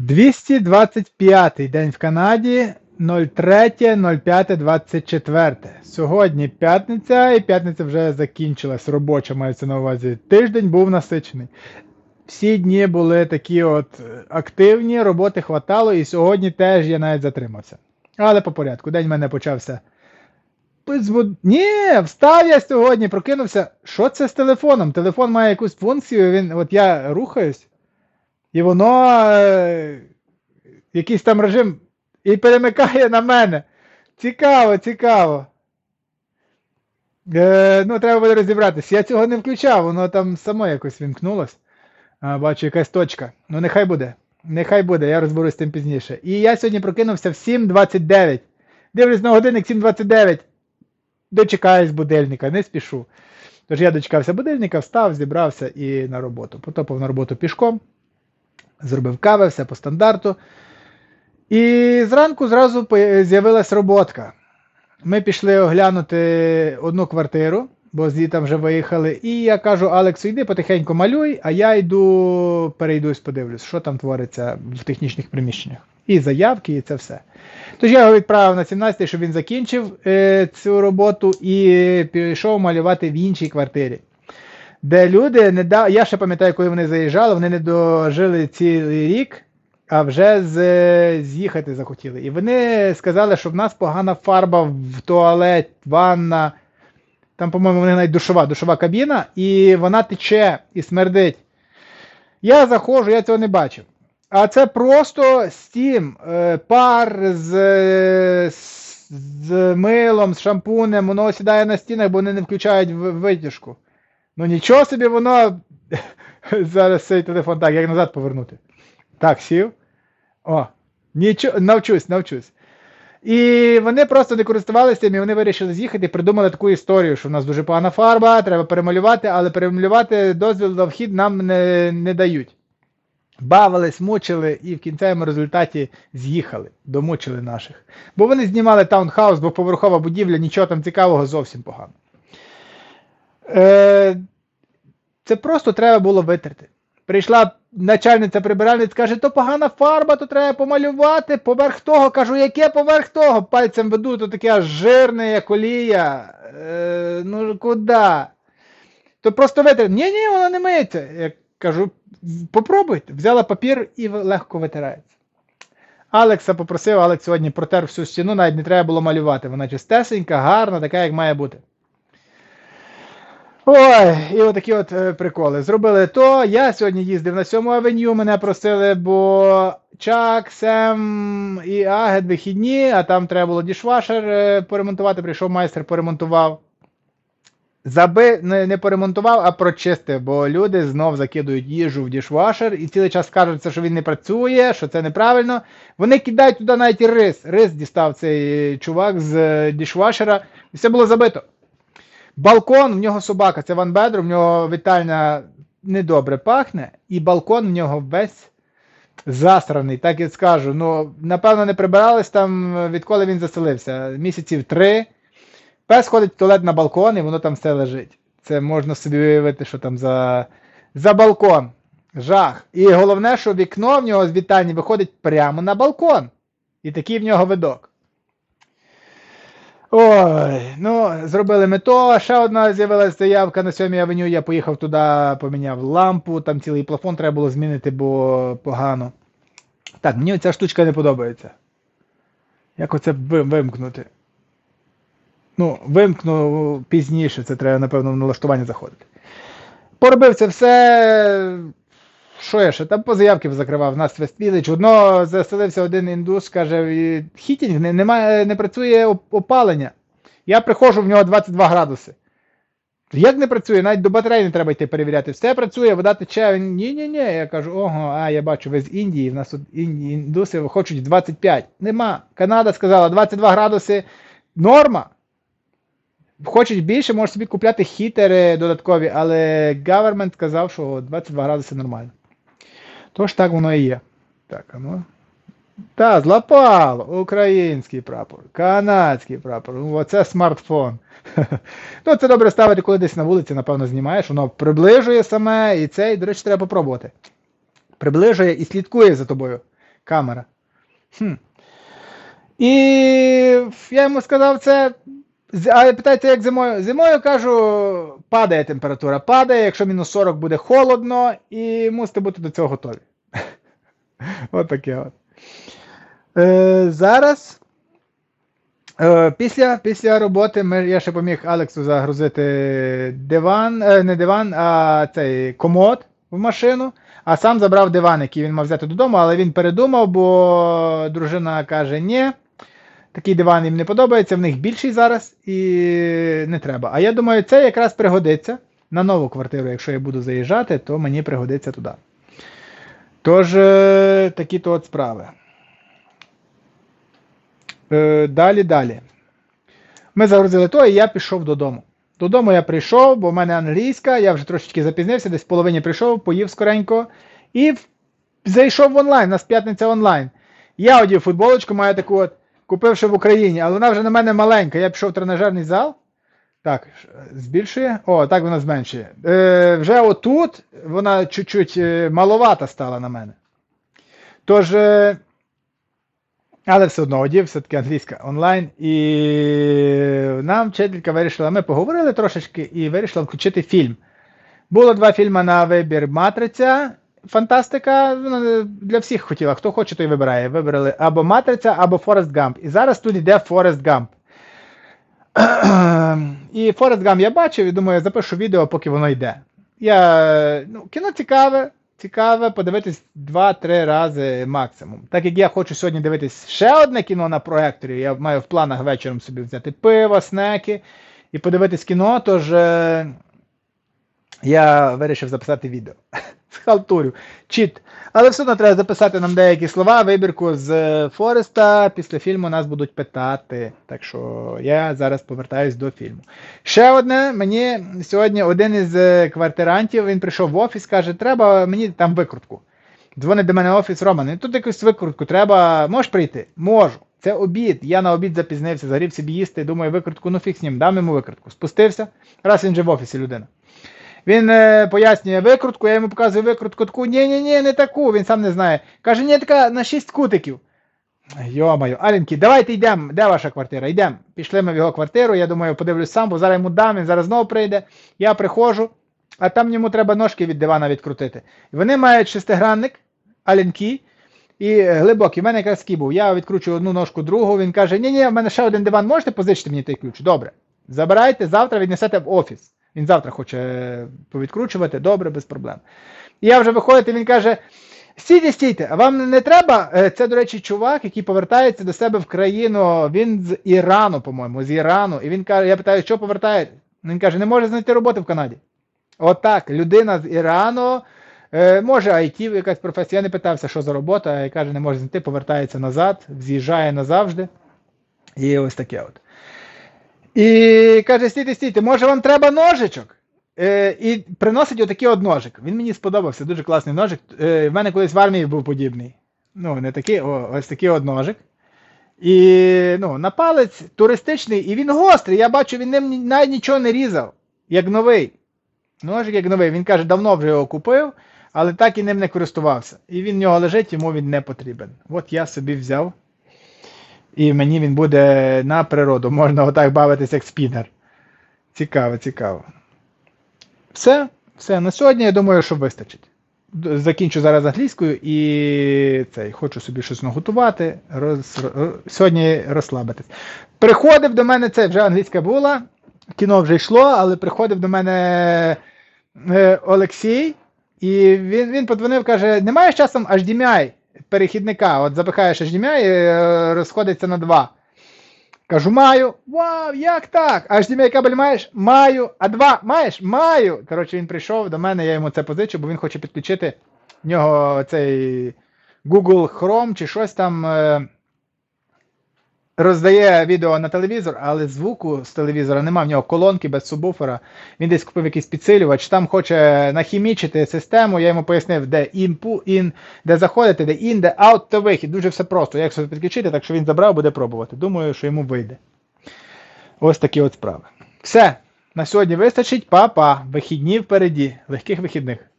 225 день в Канаді 03.05.24. Сьогодні п'ятниця, і п'ятниця вже закінчилась. Робоча мається на увазі. Тиждень був насичений. Всі дні були такі от е, активні, роботи хватало, і сьогодні теж я навіть затримався. Але по порядку, день в мене почався. Ні, встав я сьогодні, прокинувся. Що це з телефоном? Телефон має якусь функцію, він, от я рухаюсь, і воно е, якийсь там режим і перемикає на мене. Цікаво, цікаво. Е, ну, треба буде розібратися. Я цього не включав, воно там само якось вімкнулось. А, бачу, якась точка. Ну, нехай буде. Нехай буде, я розберусь з тим пізніше. І я сьогодні прокинувся в 7.29. Дивлюсь на годинник 7.29. Дочекаюсь будильника, не спішу. Тож я дочекався будильника, встав, зібрався і на роботу. Потопав на роботу пішком, зробив кави, все по стандарту. І зранку зразу з'явилась роботка. Ми пішли оглянути одну квартиру, бо звідти вже виїхали. І я кажу, Алексу, йди потихеньку малюй, а я йду, перейдусь, подивлюсь, що там твориться в технічних приміщеннях. І заявки, і це все. Тож я його відправив на 17-й, щоб він закінчив е, цю роботу і пішов малювати в іншій квартирі. Де люди не да... Я ще пам'ятаю, коли вони заїжджали, вони не дожили цілий рік, а вже з... з'їхати захотіли. І вони сказали, що в нас погана фарба в туалет, ванна. Там, по-моєму, в них навіть душова, душова кабіна, і вона тече і смердить. Я заходжу, я цього не бачив. А це просто стім, е, пар з, з милом, з шампунем, воно сідає на стінах, бо вони не включають витяжку. Ну нічого собі воно. Зараз цей телефон так, як назад повернути. Так, сів. О, нічого, навчусь, навчусь. І вони просто не користувалися цим, і вони вирішили з'їхати і придумали таку історію, що в нас дуже погана фарба, треба перемалювати, але перемалювати дозвіл на вхід нам не, не дають. Бавились, мучили і в кінцевому результаті з'їхали, домучили наших. Бо вони знімали таунхаус, бо поверхова будівля, нічого там цікавого зовсім погано. Е, це просто треба було витерти. Прийшла начальниця прибиральниць, каже, то погана фарба, то треба помалювати. Поверх того, кажу, яке поверх того? Пальцем веду, то таке жирне, як олія. Е, ну куди? То просто витерти. Ні, ні, воно не миється. Я кажу, попробуйте. Взяла папір і легко витирається. Алекса попросив, Алекс сьогодні протер всю стіну, навіть не треба було малювати. Вона чистесенька, гарна, така, як має бути. Ой, і отакі от е, приколи. Зробили то. Я сьогодні їздив на 7 авеню, мене просили, бо Чак, Сем і Агет вихідні, а там треба було дішвашер е, поремонтувати. Прийшов майстер, поремонтував. Заби не, не поремонтував, а прочистив, бо люди знов закидують їжу в дішвашер і цілий час скаржаться, що він не працює, що це неправильно. Вони кидають туди навіть і рис. Рис дістав цей чувак з е, дішвашера, і все було забито. Балкон, в нього собака, це Ван Бедро, в нього вітальня недобре пахне, і балкон в нього весь засраний, так і скажу. Ну, напевно, не прибирались там, відколи він заселився. Місяців три. Пес ходить в туалет на балкон, і воно там все лежить. Це можна собі уявити, що там за, за балкон. Жах. І головне, що вікно в нього з вітальні виходить прямо на балкон. І такий в нього видок. Ой, ну, зробили ми то. Ще одна з'явилася заявка на 7 авеню. Я поїхав туди, поміняв лампу, там цілий плафон треба було змінити, бо погано. Так, мені ця штучка не подобається. Як оце вимкнути? Ну, вимкну пізніше, це треба, напевно, в налаштування заходити. Поробив це все. Що я ще? Там по заявки закривав нас Вествілич. Одно заселився один індус, каже, хітінг, не, немає, не працює опалення. Я приходжу, в нього 22 градуси. Як не працює? Навіть до батареї не треба йти перевіряти. Все працює, вода тече. Ні-ні-ні. Я кажу, ого, а я бачу, ви з Індії, в нас тут індуси хочуть 25. Нема. Канада сказала, 22 градуси норма. Хочуть більше, можеш собі купляти хітери додаткові, але government сказав, що 22 градуси нормально. Тож так воно і є. Так, ну. Та, злапало. Український прапор, канадський прапор. Ну, оце смартфон. ну, це добре ставити, коли десь на вулиці, напевно, знімаєш. Воно приближує саме і це, і, до речі, треба попробувати. Приближує і слідкує за тобою. камера. Хм. І я йому сказав це. А питається, як зимою? Зимою кажу, падає температура, падає, якщо мінус 40 буде холодно, і мусите бути до цього готові. от таке от. Е, зараз, е, після, після роботи, ми, я ще поміг Алексу загрузити диван, е, не диван, а цей комод в машину, а сам забрав диван, який він мав взяти додому, але він передумав, бо дружина каже, ні. Такий диван їм не подобається, в них більший зараз і не треба. А я думаю, це якраз пригодиться на нову квартиру. Якщо я буду заїжджати, то мені пригодиться туди. Тож, е, такі то от справи. Е, Далі, далі. Ми загрузили то, і я пішов додому. Додому я прийшов, бо в мене англійська, я вже трошечки запізнився, десь в половині прийшов, поїв скоренько і зайшов в онлайн, у нас п'ятниця онлайн. Я одів футболочку, маю таку от, купивши в Україні, але вона вже на мене маленька. Я пішов в тренажерний зал. Так, збільшує. О, так вона зменшує. Е, вже отут вона чуть-чуть е, маловата стала на мене. Тож, е, але все одно одів все-таки англійська онлайн. І нам вчителька вирішила, ми поговорили трошечки і вирішила включити фільм. Було два фільми на вибір Матриця. Фантастика вона для всіх хотіла. Хто хоче, той вибирає. Вибрали або Матриця, або Форест Гамп. І зараз тут йде Форест Гамп. І Форест Гамп я бачив і думаю, я запишу відео, поки воно йде. Я, ну, кіно цікаве, цікаве подивитись 2-3 рази максимум. Так як я хочу сьогодні дивитись ще одне кіно на проекторі, я маю в планах вечором собі взяти пиво, снеки і подивитись кіно, тож е, я вирішив записати відео. Схалтурю. Чіт. Але все одно треба записати нам деякі слова, вибірку з е, Фореста. Після фільму нас будуть питати. Так що я зараз повертаюсь до фільму. Ще одне, мені сьогодні один із е, квартирантів, він прийшов в офіс, каже, треба мені там викрутку. Дзвонить до мене офіс Роман, тут якусь викрутку треба. Можеш прийти? Можу. Це обід. Я на обід запізнився, загрів собі їсти, думаю, викрутку, ну фіг з ним, дам йому викрутку. Спустився. Раз він же в офісі людина. Він е, пояснює викрутку, я йому показую викрутку таку, ні-ні-ні, не таку, він сам не знає. Каже, ні, така на 6 кутиків. Йомаю, Аленьки, давайте йдемо. Де ваша квартира? Йдемо. Пішли ми в його квартиру, я думаю, подивлюсь сам, бо зараз йому дам, він зараз знову прийде. Я приходжу, а там йому треба ножки від дивана відкрутити. Вони мають шестигранник, аленькі, і глибокий. У мене якраз такий був. Я відкручую одну ножку, другу. Він каже: ні ні в мене ще один диван, можете позичити мені той ключ? Добре. Забирайте, завтра віднесете в офіс. Він завтра хоче повідкручувати, добре, без проблем. І я вже виходить, і він каже: стійте, стійте, вам не треба? Е, Це, до речі, чувак, який повертається до себе в країну. Він з Ірану, по-моєму, з Ірану. І він каже: я питаю, що повертаєте? Він каже, не може знайти роботи в Канаді. Отак, людина з Ірану. Е, може, IT, якась професія. Я не питався, що за робота, і каже, не може знайти, повертається назад, з'їжджає назавжди. І ось таке от. І каже: стійте, стійте, може вам треба ножичок? Е, і приносить отакий от ножик. Він мені сподобався, дуже класний ножик. Е, в мене колись в армії був подібний. Ну, не такий, о, ось такий от ножик. І ну, на палець туристичний, і він гострий. Я бачу, він ним навіть нічого не різав, як новий. Ножик як новий. Він каже, давно вже його купив, але так і ним не користувався. І він в нього лежить, йому він не потрібен. От я собі взяв. І мені він буде на природу. Можна отак бавитися, як спінер. Цікаво, цікаво. Все, все. На сьогодні я думаю, що вистачить. Закінчу зараз англійською і цей, хочу собі щось наготувати. Роз, ро- сьогодні розслабитись. Приходив до мене, це вже англійська була, кіно вже йшло, але приходив до мене е, Олексій, і він, він подзвонив, каже: немає часом HDMI перехідника. От запихаєш HDMI і е, розходиться на два. Кажу, маю. Вау, як так? HDMI кабель маєш? Маю. А два маєш? Маю. Коротше, він прийшов до мене, я йому це позичу, бо він хоче підключити в нього цей Google Chrome чи щось там. Роздає відео на телевізор, але звуку з телевізора нема, в нього колонки без субвуфера. Він десь купив якийсь підсилювач, там хоче нахімічити систему. Я йому пояснив, де інпу, ін, де заходити, де ін, де аут, то вихід. Дуже все просто. Як собі підключити, так що він забрав, буде пробувати. Думаю, що йому вийде. Ось такі от справи. Все. На сьогодні вистачить. Па-па. Вихідні впереді. Легких вихідних.